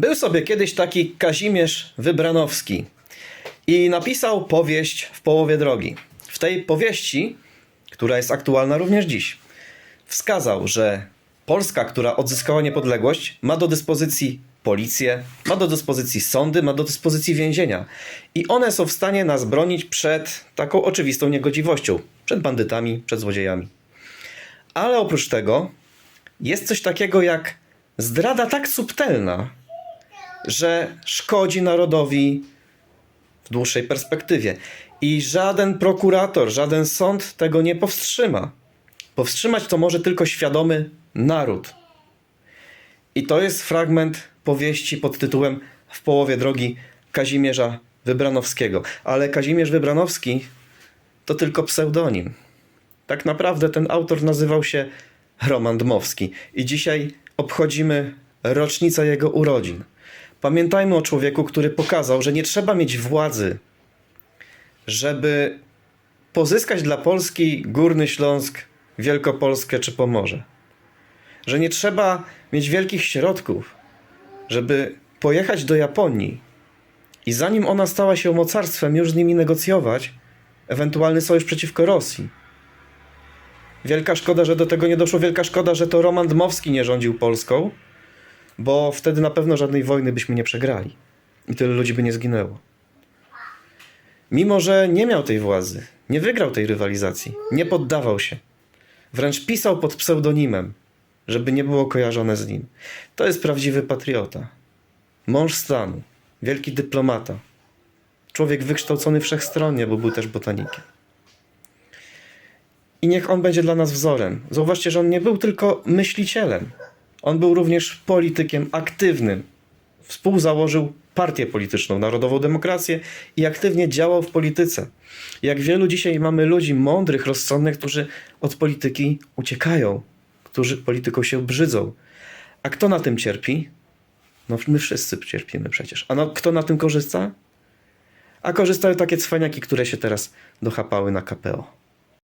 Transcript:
Był sobie kiedyś taki Kazimierz Wybranowski i napisał powieść w połowie drogi. W tej powieści, która jest aktualna również dziś, wskazał, że Polska, która odzyskała niepodległość, ma do dyspozycji policję, ma do dyspozycji sądy, ma do dyspozycji więzienia. I one są w stanie nas bronić przed taką oczywistą niegodziwością, przed bandytami, przed złodziejami. Ale oprócz tego jest coś takiego jak zdrada tak subtelna, że szkodzi narodowi w dłuższej perspektywie. I żaden prokurator, żaden sąd tego nie powstrzyma. Powstrzymać to może tylko świadomy naród. I to jest fragment powieści pod tytułem W połowie drogi Kazimierza Wybranowskiego. Ale Kazimierz Wybranowski to tylko pseudonim. Tak naprawdę ten autor nazywał się Roman Dmowski. I dzisiaj obchodzimy rocznicę jego urodzin. Pamiętajmy o człowieku, który pokazał, że nie trzeba mieć władzy, żeby pozyskać dla Polski Górny Śląsk, Wielkopolskę czy Pomorze. Że nie trzeba mieć wielkich środków, żeby pojechać do Japonii i zanim ona stała się mocarstwem, już z nimi negocjować ewentualny sojusz przeciwko Rosji. Wielka szkoda, że do tego nie doszło. Wielka szkoda, że to Roman Dmowski nie rządził Polską, bo wtedy na pewno żadnej wojny byśmy nie przegrali i tyle ludzi by nie zginęło. Mimo, że nie miał tej władzy, nie wygrał tej rywalizacji, nie poddawał się. Wręcz pisał pod pseudonimem, żeby nie było kojarzone z nim. To jest prawdziwy patriota. Mąż stanu, wielki dyplomata. Człowiek wykształcony wszechstronnie, bo był też botanikiem. I niech on będzie dla nas wzorem. Zauważcie, że on nie był tylko myślicielem. On był również politykiem aktywnym. Współzałożył partię polityczną, Narodową Demokrację i aktywnie działał w polityce. Jak wielu dzisiaj mamy ludzi mądrych, rozsądnych, którzy od polityki uciekają, którzy polityką się brzydzą. A kto na tym cierpi? No my wszyscy cierpimy przecież. A no, kto na tym korzysta? A korzystają takie cwaniaki, które się teraz dochapały na KPO.